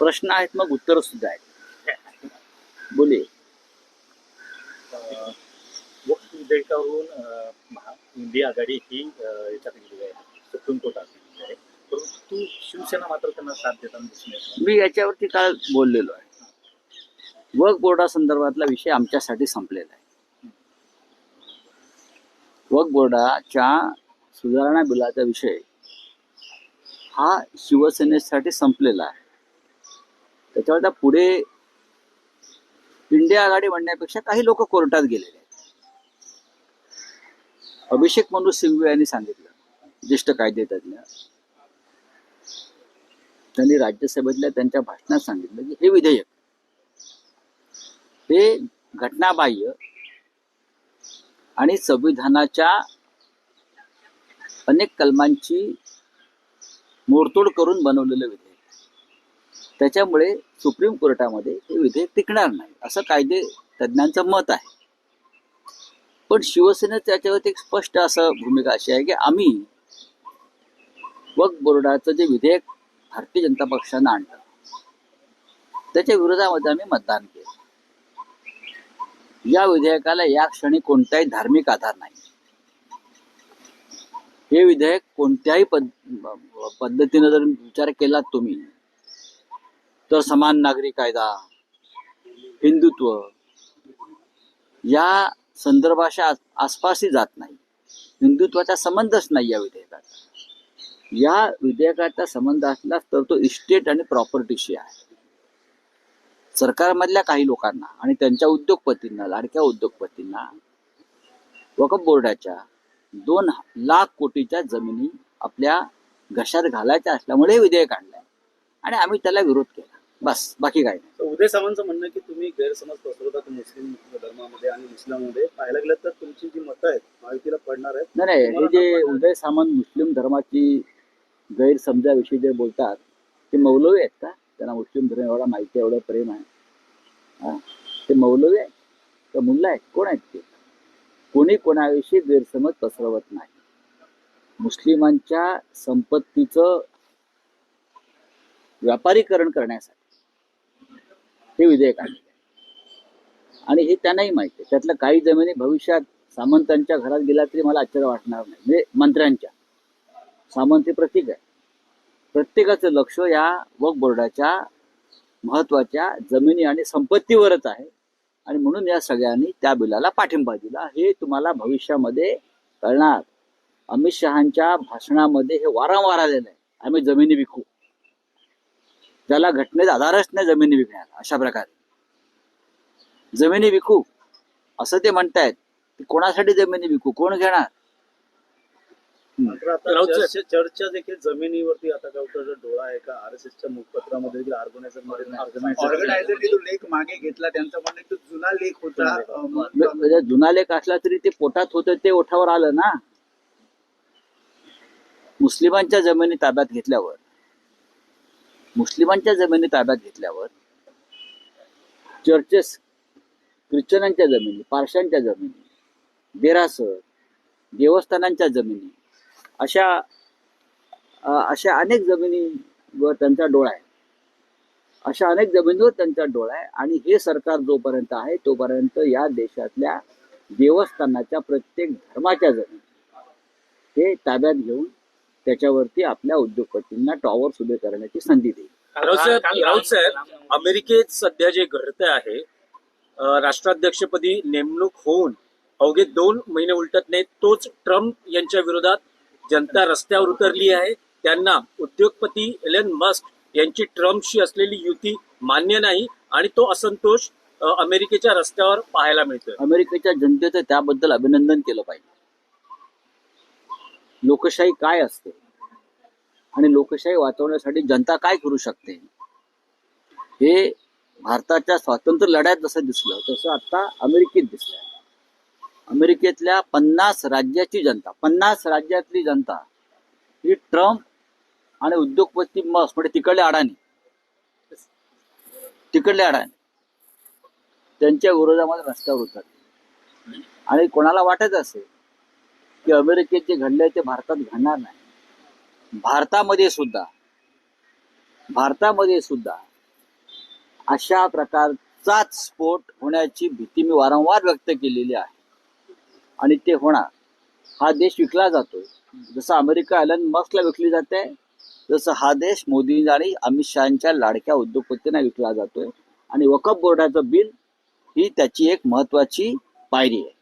प्रश्न आहेत मग उत्तर सुद्धा आहेत. बोले. विधेयकावरून इंडिया आघाडी ही याच्यात आहे. सुप्रीम कोर्टात आहे. परंतु शिवसेना मात्र त्यांना साथ देताना दिसून येत नाही. मी याच्यावरती काल बोललेलो आहे. वक्फ बोर्डासंदर्भातला विषय आमच्यासाठी संपलेला आहे. वक्फ बोर्डाच्या सुधारणा बिलाचा विषय हा शिवसेनेसाठी संपलेला आहे. त्याच्यावर आता पुढे इंडिया आघाडी म्हणण्यापेक्षा काही लोक कोर्टात गेलेले आहेत. अभिषेक मनु सिंघवी यांनी सांगितलं ज्येष्ठ कायदेतज्ञ. त्यांनी राज्यसभेतल्या त्यांच्या भाषणात सांगितलं की हे विधेयक हे घटनाबाह्य आणि संविधानाच्या अनेक कलमांची मोडतोड करून बनवलेलं विधेयक. त्याच्यामुळे सुप्रीम कोर्टामध्ये हे विधेयक टिकणार नाही असं कायदे तज्ज्ञांचं मत आहे. पण शिवसेनेचं त्याच्यावरती एक स्पष्ट असं भूमिका अशी आहे की आम्ही वक्फ बोर्डाचं जे विधेयक भारतीय जनता पक्षानं आणलं त्याच्या विरोधामध्ये आम्ही मतदान केलं. या विधेयकाला या क्षणी कोणताही धार्मिक आधार नाही. हे विधेयक कोणत्याही पद पद्धतीनं जर विचार केलात तुम्ही तर समान नागरी कायदा हिंदुत्व या संदर्भाच्या आसपासही जात नाही. हिंदुत्वाचा संबंधच नाही या विधेयकाचा या विधेयकाचा संबंध असला तर तो इस्टेट आणि प्रॉपर्टीशी आहे. सरकारमधल्या काही लोकांना आणि त्यांच्या उद्योगपतींना लाडक्या उद्योगपतींना वकफ बोर्डाच्या दोन लाख कोटीच्या जमिनी आपल्या घशात घालायच्या असल्यामुळे हे विधेयक आणलंय. आणि आम्ही त्याला विरोध केला. बस बाकी काही नाही. तर उदय सामंतचं म्हणणं की तुम्ही गैरसमज पसरवतात मुस्लिम धर्मामध्ये आणि इस्लाममध्ये पाहायला गेलं तर तुमची जी मतं आहेत महायुतीला पडणार आहेत. नाही नाही हे जे उदय सामंत मुस्लिम धर्माची गैरसमजाविषयी जे बोलतात ते मौलवी आहेत का? त्यांना मुस्लिम धर्म एवढा माहिती आहे एवढं प्रेम आहे. हा? ते मौलवी आहेत? का मुल्ला आहेत? कोण आहेत ते? कोणी कोणाविषयी गैरसमज पसरवत नाही. मुस्लिमांच्या संपत्तीचं व्यापारीकरण करण्यासाठी हे विधेयक आणले आणि हे त्यांनाही माहिती आहे. त्यातल्या काही जमिनी भविष्यात सामंतांच्या घरात गेला तरी मला आश्चर्य वाटणार नाही. म्हणजे मंत्र्यांच्या. सामंत हे प्रतीक आहे. प्रत्येकाचं लक्ष या वक्फ बोर्डाच्या महत्त्वाच्या जमिनी आणि संपत्तीवरच आहे. आणि म्हणून या सगळ्यांनी त्या बिलाला पाठिंबा दिला. हे तुम्हाला भविष्यामध्ये कळणार. अमित शहाच्या भाषणामध्ये हे वारंवार आलेलं आहे. आम्ही जमिनी विकू. ज्याला घटनेचा आधारच नाही जमिनी विकण्याला अशा प्रकारे. जमिनी विकू असं ते म्हणतायत की कोणासाठी जमिनी विकू कोण घेणार. चर्चा देखील जमिनीवरती आता गवताचा डोळा आहे का आर एस एसच्या मुखपत्रामध्ये ऑर्गनायझर लेख मागे घेतला त्यांचं म्हणणं जुना लेख होता म्हणजे जुना लेख असला तरी ते पोटात होतं ते ओठावर आलं ना? मुस्लिमांच्या जमिनी ताब्यात घेतल्यावर. मुस्लिमांच्या जमिनी ताब्यात घेतल्यावर चर्चेस ख्रिश्चनांच्या जमिनी पारशांच्या जमिनी देरासर देवस्थानांच्या जमिनी अशा अशा अनेक जमिनीवर त्यांचा डोळा आहे. अशा अनेक जमिनीवर त्यांचा डोळा आहे आणि हे सरकार जोपर्यंत आहे तोपर्यंत या देशातल्या देवस्थानाच्या प्रत्येक धर्माच्या जमिनी हे ताब्यात घेऊन त्याच्यावरती आपल्या उद्योगपतींना टॉवर उभे करण्याची संधी देईल. राऊत साहेब राऊत साहेब अमेरिकेत सध्या जे घडतं आहे राष्ट्राध्यक्षपदी नेमणूक होऊन अवघे दोन महिने उलटत नाहीत तोच ट्रम्प यांच्या विरोधात जनता रस्त्यावर उतरली आहे. त्यांना उद्योगपती एलन मस्क यांची ट्रम्पशी असलेली युती मान्य नाही आणि तो असंतोष अमेरिकेच्या रस्त्यावर पाहायला मिळतोय. अमेरिकेच्या जनतेचं त्याबद्दल अभिनंदन केलं पाहिजे. लोकशाही काय असते? आणि लोकशाही वाचवण्यासाठी जनता काय करू शकते? हे भारताच्या स्वातंत्र्य लढ्यात जसं दिसलं तसं आता अमेरिकेत दिसलं अमेरिकेतल्या पन्नास राज्याची जनता पन्नास राज्यातली जनता ही ट्रम्प आणि उद्योगपती मस म्हणजे तिकडले अडाणी तिकडले अडाणी त्यांच्या विरोधामध्ये रस्त्यावर उतरले. आणि कोणाला वाटत असेल की अमेरिकेत जे घडले ते भारतात घडणार नाही? भारतामध्ये सुद्धा भारतामध्ये सुद्धा अशा प्रकारचाच स्फोट होण्याची भीती मी वारंवार व्यक्त केलेली आहे. आणि ते होणार. हा देश विकला जातोय. जसं अमेरिका एलन मस्कला विकली जाते जसं हा देश मोदी आणि अमित शहाच्या लाडक्या उद्योगपतींना विकला जातोय. आणि वकफ बोर्डाचं बिल ही त्याची एक महत्वाची पायरी आहे.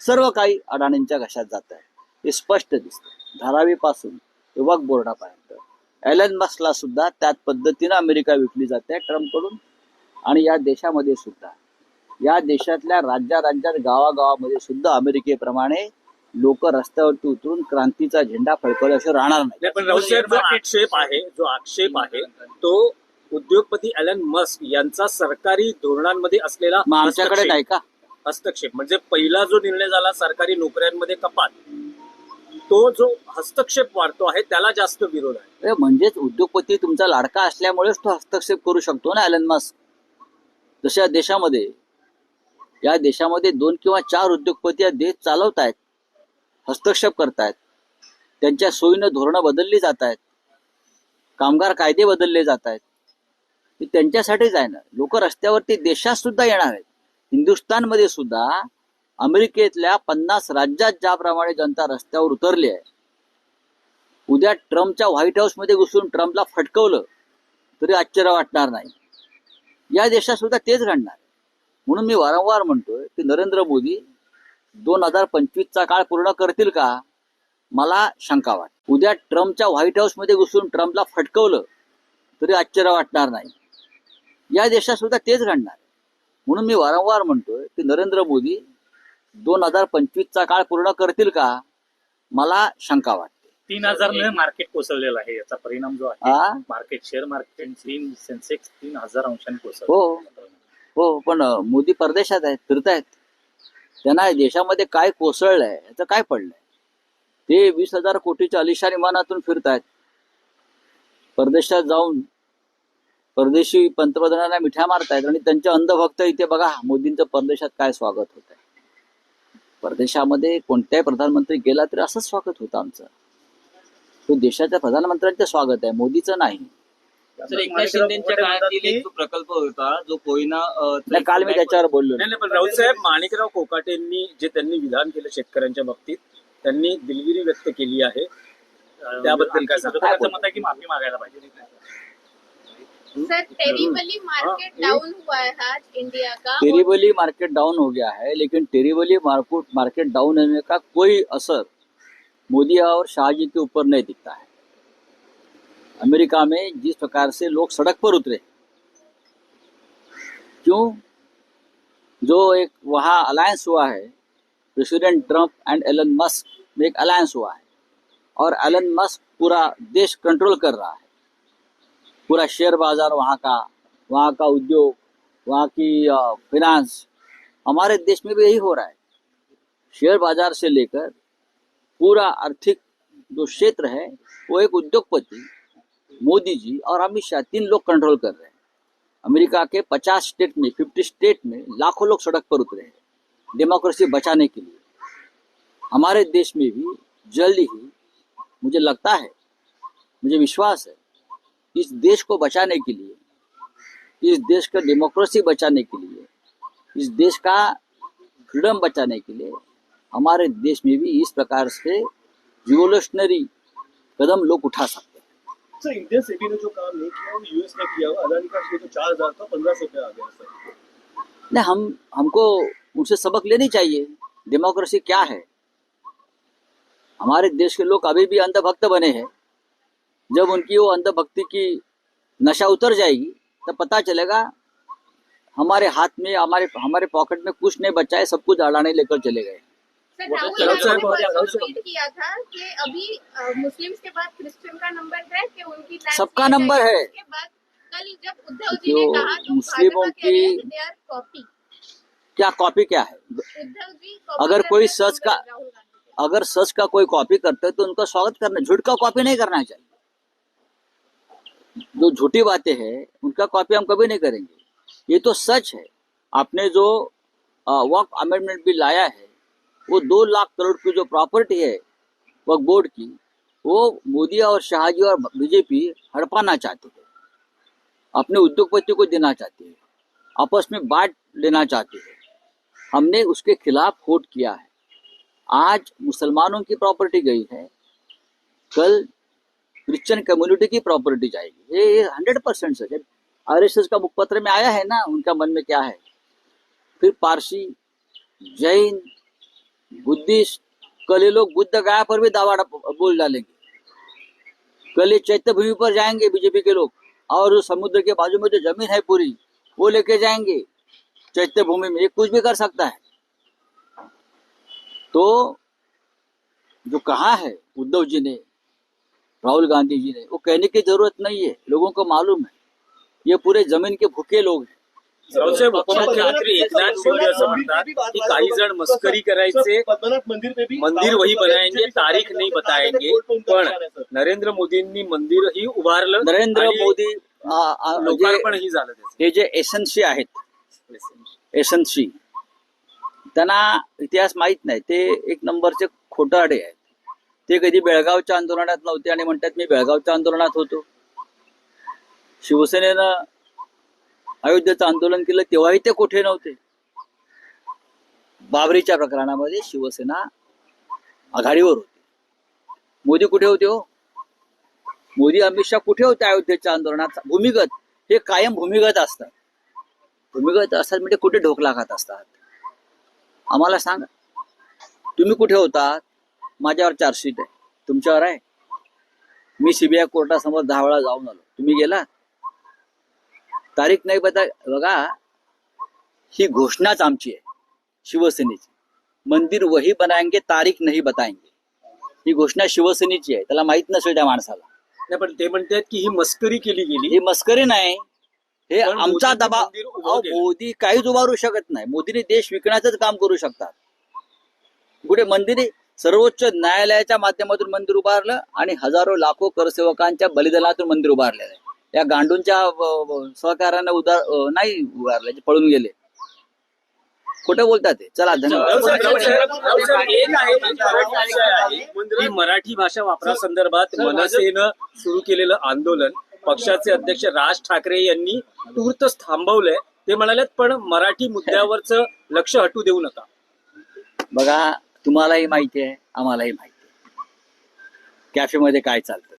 सर्व काही अडाणींच्या घशात जात आहे. हे स्पष्ट दिसतं धारावीपासून वक्फ बोर्डापर्यंत. एलन मस्कला सुद्धा त्याच पद्धतीनं अमेरिका विकली जाते ट्रम्पकडून आणि या देशामध्ये सुद्धा. या देशातल्या राज्या राज्यात गावागावामध्ये सुद्धा अमेरिकेप्रमाणे लोक रस्त्यावरती उतरून क्रांतीचा झेंडा फडकवल्याशिवाय राहणार नाही. पण आक्षेप आहे. जो आक्षेप आहे तो उद्योगपती एलन मस्क यांचा सरकारी धोरणांमध्ये असलेला आमच्याकडे नाही का? हस्तक्षेप. म्हणजे पहिला जो निर्णय झाला सरकारी नोकऱ्यांमध्ये कपात. तो जो हस्तक्षेप वाढतो आहे त्याला जास्त विरोध आहे. म्हणजेच उद्योगपती तुमचा लाडका असल्यामुळेच तो हस्तक्षेप करू शकतो ना एलन मस्क जशा देशामध्ये या देशामध्ये दोन किंवा चार उद्योगपती या देश चालवत आहेत हस्तक्षेप करतायत त्यांच्या सोयीनं धोरणं बदलली जात आहेत कामगार कायदे बदलले जात आहेत त्यांच्यासाठीच आहे ना. लोक रस्त्यावरती देशात सुद्धा येणार आहेत. हिंदुस्थानमध्ये सुद्धा अमेरिकेतल्या पन्नास राज्यात ज्याप्रमाणे जनता रस्त्यावर उतरली आहे. उद्या ट्रम्पच्या व्हाईट हाऊसमध्ये घुसून ट्रम्पला फटकवलं तरी आश्चर्य वाटणार नाही. या देशात सुद्धा तेच घडणार म्हणून मी वारंवार म्हणतोय की नरेंद्र मोदी दोन हजार पंचवीसचा काळ पूर्ण करतील का? मला शंका वाटते. उद्या ट्रम्पच्या व्हाईट हाऊसमध्ये घुसून ट्रम्पला फटकवलं तरी आश्चर्य वाटणार नाही. या देशात सुद्धा तेच घडणार म्हणून मी वारंवार म्हणतोय की नरेंद्र मोदी दोन हजार पंचवीसचा काळ पूर्ण करतील का? मला शंका वाटते. तीन हजार ने मार्केट कोसळलेलं आहे. याचा परिणाम जो आहे मार्केट शेअर मार्केट तीन सेन्सेक्स तीन हजार अंशांनी कोसळलं. हो. हो पण मोदी परदेशात आहेत फिरतायत. त्यांना देशामध्ये काय कोसळलंय याचं काय पडलंय? ते वीस हजार कोटीच्या अलिशान विमानातून फिरतायत. परदेशात जाऊन परदेशी पंतप्रधानांना मिठ्या मारतायत आणि त्यांचे अंधभक्त इथे बघा मोदींचं परदेशात काय स्वागत होत आहे परदेशामध्ये कोणत्याही प्रधानमंत्री गेला तरी असंच स्वागत होतं आमचं. तो देशाच्या प्रधानमंत्र्यांचं स्वागत आहे मोदीचं नाही. प्रकल्प होता जो कोयना काल मी त्याच्यावर बोललो पण राऊत साहेब माणिकराव कोकाटेंनी जे त्यांनी विधान केलं शेतकऱ्यांच्या बाबतीत त्यांनी दिलगिरी व्यक्त केली आहे. त्याबद्दल काय सांगता? मत आहे की माफी मागायला पाहिजे? सर टेरिबली मार्केट डाउन हुआ है आज इंडिया का। टेरिबली मार्केट डाउन हो गया है लेकिन टेरिबली मार्केट मार्केट डाउन होने का कोई असर मोदी और शाहजी के ऊपर नहीं दिखता है। अमेरिका में जिस प्रकार से लोग सड़क पर उतरे क्यों? जो एक वहाँ अलायंस हुआ है president Trump and Elon Musk में एक अलायंस हुआ है और एलन मस्क पूरा देश कंट्रोल कर रहा है। पूरा शेयर बाज़ार वहाँ का वहाँ का उद्योग, वहाँ की फिनांस हमारे देश में भी यही हो रहा है। शेयर बाज़ार से लेकर पूरा आर्थिक जो क्षेत्र है, वो एक उद्योगपति मोदी जी और अमित शाह तीन लोग कंट्रोल कर रहे हैं। अमेरिका के 50 स्टेट में 50 स्टेट में लाखों लोग सड़क पर उतरे हैं डेमोक्रेसी बचाने के लिए। हमारे देश में भी जल्द ही मुझे लगता है, मुझे विश्वास है इस देश को बचाने के लिए इस देश का डेमोक्रेसी बचाने के लिए इस देश का फ्रीडम बचाने के लिए हमारे देश में भी इस प्रकार से रिवोल्यूशनरी कदम लोग उठा सकते हैं। सर इंडियन सेबी ने जो काम नहीं किया वो यूएस ने किया हुआ अदानी का शेयर जो चार हज़ार था पंद्रह सौ पे आ गया सर। नहीं हम हमको उनसे सबक लेनी चाहिए डेमोक्रेसी क्या है? हमारे देश के लोग अभी भी अंधभक्त बने हैं। जब उनकी वो अंधभक्ति की नशा उतर जाएगी तब पता चलेगा हमारे हाथ में हमारे हमारे पॉकेट में कुछ नहीं बचा है सब कुछ अड़ाने लेकर चले गए सर वो राहुल तो गांधी चलो ने सर, बहुत परसों ज्यादा ट्वीट किया था कि अभी अ, मुस्लिम्स के बाद क्रिश्चियन का नंबर है कि उनकी लाइन सबका किया नंबर जाएगा। है। उसके बाद कल जब उद्धव जी ने जो कहा तो मुस्लिमों भाजपा कह रही है की- कि दे आर कॉपी क्या कॉपी क्या है उद्धव जी copy अगर कर कोई रहे हैं सच का- राहुल गांधी को। अगर सच का कोई कॉपी करता है तो उनका स्वागत करना झूठ का कॉपी नहीं करना चाहिए जो झूठी बातें हैं, उनका कॉपी हम कभी नहीं करेंगे। ये तो सच है। आपने जो वक्त अमेंडमेंट बिल लाया है, वो दो लाख करोड़ की जो प्रॉपर्टी है वक्त बोर्ड की, वो मोदी और शाहजी और बीजेपी हड़पाना चाहते हैं। अपने उद्योगपति को देना चाहते हैं। आपस में बांट लेना चाहते हैं। हमने उसके खिलाफ वोट किया है। आज मुसलमानों की प्रॉपर्टी गई है। कल क्रिश्चियन कम्युनिटी की प्रॉपर्टी जाएगी। ये हंड्रेड परसेंट सच है। आर एस एस का मुखपत्र में आया है ना, उनका मन में क्या है? फिर पारसी जैन बुद्धिस्ट कल ये लोग बुद्ध गया पर भी दावा बोल डालेंगे। कल ये चैत्य भूमि पर जाएँगे बीजेपी के लोग। और समुद्र के बाजू में जो ज़मीन है पूरी, वो लेके जाएँगे। चैत्य भूमि में, ये कुछ भी कर सकता है। तो जो कहा है उद्धव जी ने राहुल गांधी जी ने वो कहने की जरूरत नहीं है लोगों को मालूम है। ये पूरे जमीन के भूखे लोग हैं। साहेब उपमुख्यमंत्री एकनाथ शिंदे असं म्हणतात की काही जण मस्करी करायचे मंदिर वही बनाएंगे तारीख नहीं बताएंगे पण नरेंद्र मोदींनी मंदिर ही उभारलं नरेंद्र मोदी लोकार्पण ही झालं हे जे एसएनसी आहेत एसएनसी त्यांना इतिहास माहीत नाही. ते एक नंबरचे खोटारडे आहेत. ते कधी बेळगावच्या आंदोलनात नव्हते आणि म्हणतात मी बेळगावच्या आंदोलनात होतो. शिवसेनेनं अयोध्येचं आंदोलन केलं तेव्हाही ते कुठे नव्हते. बाबरीच्या प्रकरणामध्ये शिवसेना आघाडीवर होती. मोदी कुठे होते हो? मोदी अमित शहा कुठे होते अयोध्येच्या आंदोलनात? भूमिगत हे कायम भूमिगत असतात. भूमिगत असतात म्हणजे कुठे ढोक लागत असतात? आम्हाला सांगा. तुम्ही कुठे होतात? माझ्यावर चार्जशीट आहे. तुमच्यावर आहे. मी सीबीआय कोर्टासमोर दहा वेळा जाऊन आलो. तुम्ही गेला? तारीख नाही बता बघा ही घोषणाच आमची आहे. शिवसेनेची. मंदिर वही बनाएंगे तारीख नाही बताएंगे ही घोषणा शिवसेनेची आहे. त्याला माहीत नसेल त्या माणसाला. नाही पण ते म्हणतात की ही मस्करी केली गेली. ही मस्करी नाही. हे आमचा दबाव. मोदी काहीच उभारू शकत नाही. मोदीने देश विकण्याचंच काम करू शकतात. कुठे मंदिरे सर्वोच्च न्यायालयाच्या माध्यमातून मंदिर उभारलं आणि हजारो लाखो करसेवकांच्या बलिदानातून मंदिर उभारलेलं आहे. या गांडूंच्या सहकार्याने उदार नाही उभारले जे पळून गेले. कुठे बोलतात ते. चला धन्यवाद. मराठी भाषा वापरासंदर्भात मनसेनं सुरू केलेलं आंदोलन. पक्षाचे अध्यक्ष राज ठाकरे यांनी तूर्तच थांबवलंय. ते म्हणाले पण मराठी मुद्द्यावरच लक्ष हटू देऊ नका. बघा तुम्हालाही माहिती आहे आम्हालाही माहिती आहे. कॅफेमध्ये काय चालतं?